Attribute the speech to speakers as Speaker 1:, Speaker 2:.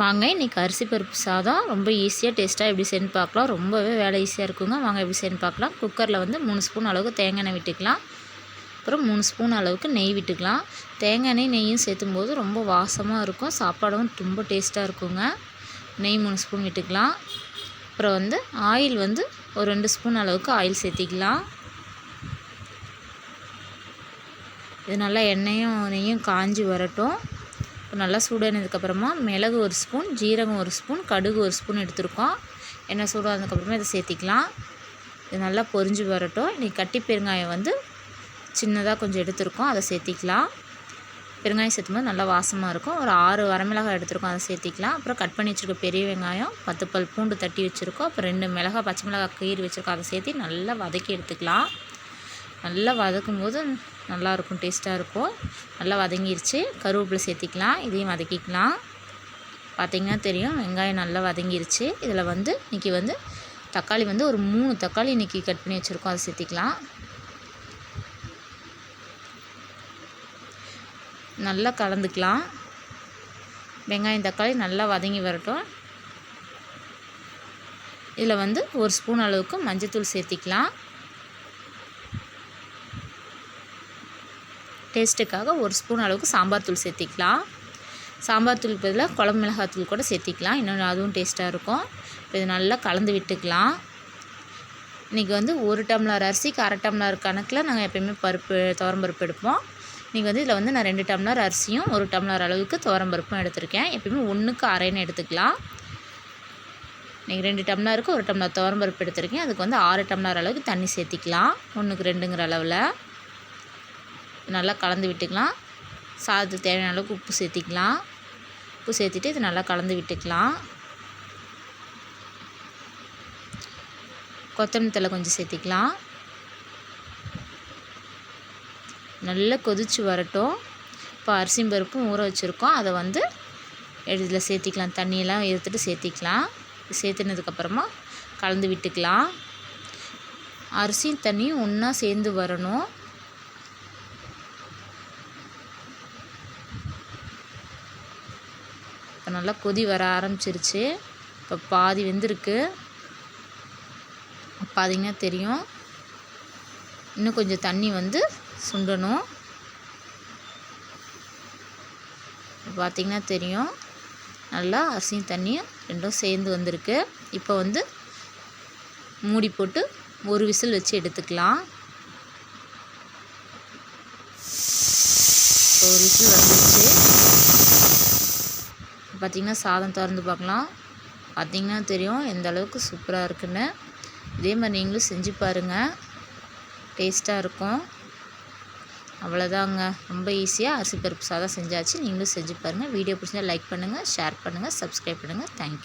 Speaker 1: வாங்க இன்றைக்கி அரிசி பருப்பு சாதம். ரொம்ப ஈஸியாக டேஸ்ட்டாக எப்படி செஞ்சு பார்க்கலாம். ரொம்பவே வேலை ஈஸியாக இருக்குங்க. வாங்க எப்படி செஞ்சு பார்க்கலாம். குக்கரில் வந்து மூணு ஸ்பூன் அளவுக்கு தேங்காய் எண்ணெய் விட்டுக்கலாம். அப்புறம் மூணு ஸ்பூன் அளவுக்கு நெய் விட்டுக்கலாம். தேங்காய் எண்ணெய் நெய்யும் சேர்த்தும் போது ரொம்ப வாசமாக இருக்கும். சாப்பாடும் ரொம்ப டேஸ்ட்டாக இருக்குங்க. நெய் மூணு ஸ்பூன் விட்டுக்கலாம். அப்புறம் வந்து ஆயில் வந்து ஒரு ரெண்டு ஸ்பூன் அளவுக்கு ஆயில் சேர்த்திக்கலாம். இது நல்லா எண்ணெயும் நெய்யும் காஞ்சி வரட்டும். இப்போ நல்லா சூடானதுக்கப்புறமா மிளகு ஒரு ஸ்பூன் ஜீரகம் ஒரு ஸ்பூன் கடுகு ஒரு ஸ்பூன் எடுத்துருக்கோம். எண்ணெய் சூடானதுக்கப்புறமா இதை சேர்த்திக்கலாம். இது நல்லா பொரிஞ்சு வரட்டும். இன்றைக்கி கட்டி பெருங்காயம் வந்து சின்னதாக கொஞ்சம் எடுத்துருக்கோம். அதை சேர்த்திக்கலாம். பெருங்காயம் சேர்த்தும்போது நல்லா வாசமாக இருக்கும். ஒரு ஆறு வரமிளகாய் எடுத்துருக்கோம். அதை சேர்த்திக்கலாம். அப்புறம் கட் பண்ணி வச்சுருக்க பெரிய வெங்காயம் பத்து பல் பூண்டு தட்டி வச்சுருக்கோம். அப்புறம் ரெண்டு மிளகாய் பச்சை மிளகாய் கீறி வச்சுருக்கோம். அதை சேர்த்து நல்லா வதக்கி எடுத்துக்கலாம். நல்லா வதக்கும் போது நல்லாயிருக்கும் டேஸ்ட்டாக இருக்கும் நல்லா வதங்கிருச்சு. கருவேப்பிலை சேர்த்திக்கலாம். இதையும் வதக்கிக்கலாம். பார்த்திங்கன்னா தெரியும் வெங்காயம் நல்லா வதங்கிருச்சு. இதில் வந்து இன்றைக்கி வந்து தக்காளி வந்து ஒரு மூணு தக்காளி இன்றைக்கி கட் பண்ணி வச்சுருக்கோம். அதை சேர்த்திக்கலாம். நல்லா கலந்துக்கலாம். வெங்காயம் தக்காளி நல்லா வதங்கி வரட்டும். இதில் வந்து ஒரு ஸ்பூன் அளவுக்கு மஞ்சத்தூள் சேர்த்திக்கலாம். டேஸ்ட்டுக்காக ஒரு ஸ்பூன் அளவுக்கு சாம்பார் தூள் சேர்த்திக்கலாம். சாம்பார் தூள் பதிலாக குழம்பு மிளகாய் தூள் கூட சேர்த்திக்கலாம். இன்னொன்று அதுவும் டேஸ்ட்டாக இருக்கும். இப்போ இது நல்லா கலந்து விட்டுக்கலாம். இன்றைக்கி வந்து ஒரு டம்ளர் அரிசிக்கு அரை டம்ளர் கணக்கில் நாங்கள் எப்போயுமே பருப்பு துவரம்பருப்பு எடுப்போம். இன்றைக்கி வந்து இதில் வந்து நான் ரெண்டு டம்ளர் அரிசியும் ஒரு டம்ளர் அளவுக்கு துவரம்பருப்பும் எடுத்திருக்கேன். எப்பயுமே ஒன்றுக்கு அரைன்னு எடுத்துக்கலாம். இன்றைக்கி ரெண்டு டம்ளருக்கு ஒரு டம்ளர் துவரம்பருப்பு எடுத்திருக்கேன். அதுக்கு வந்து ஆறு டம்ளர் அளவுக்கு தண்ணி சேர்த்திக்கலாம். ஒன்றுக்கு ரெண்டுங்கிற அளவில். நல்லா கலந்து விட்டுக்கலாம். சாதத்துக்கு தேவையான அளவுக்கு உப்பு சேர்த்திக்கலாம். உப்பு சேர்த்துட்டு இது நல்லா கலந்து விட்டுக்கலாம். கொத்தமல்லி தலை கொஞ்சம் சேர்த்திக்கலாம். நல்லா கொதித்து வரட்டும். இப்போ அரிசியும் பருப்பும் ஊற வச்சுருக்கோம். அதை வந்து இதில் சேர்த்திக்கலாம். தண்ணியெல்லாம் எடுத்துகிட்டு சேர்த்திக்கலாம். சேர்த்துனதுக்கப்புறமா கலந்து விட்டுக்கலாம். அரிசியும் தண்ணியும் ஒன்றா சேர்ந்து வரணும். இப்போ நல்லா கொதி வர ஆரம்பிச்சிருச்சு. இப்போ பாதி வெந்திருக்கு. பார்த்தீங்கன்னா தெரியும். இன்னும் கொஞ்சம் தண்ணி வந்து சுண்டணும். பார்த்திங்கன்னா தெரியும். நல்லா அரிசியும் தண்ணியும் ரெண்டும் சேர்ந்து வந்திருக்கு. இப்போ வந்து மூடி போட்டு ஒரு விசில் வச்சு எடுத்துக்கலாம். ஒரு விசில் வந்துருச்சு. பார்த்திங்கன்னா சாதம் திறந்து பார்க்கலாம். பார்த்திங்கன்னா தெரியும் எந்த அளவுக்கு சூப்பராக இருக்குன்னு. இதே மாதிரி நீங்களும் செஞ்சு பாருங்கள் டேஸ்ட்டாக இருக்கும். அவ்வளோதாங்க ரொம்ப ஈஸியாக அரிசி பருப்பு சாதம் செஞ்சாச்சு. நீங்களும் செஞ்சு பாருங்கள் வீடியோ பிடிச்சா லைக் பண்ணுங்கள் ஷேர் பண்ணுங்கள் சப்ஸ்கிரைப் பண்ணுங்கள் தேங்க்யூ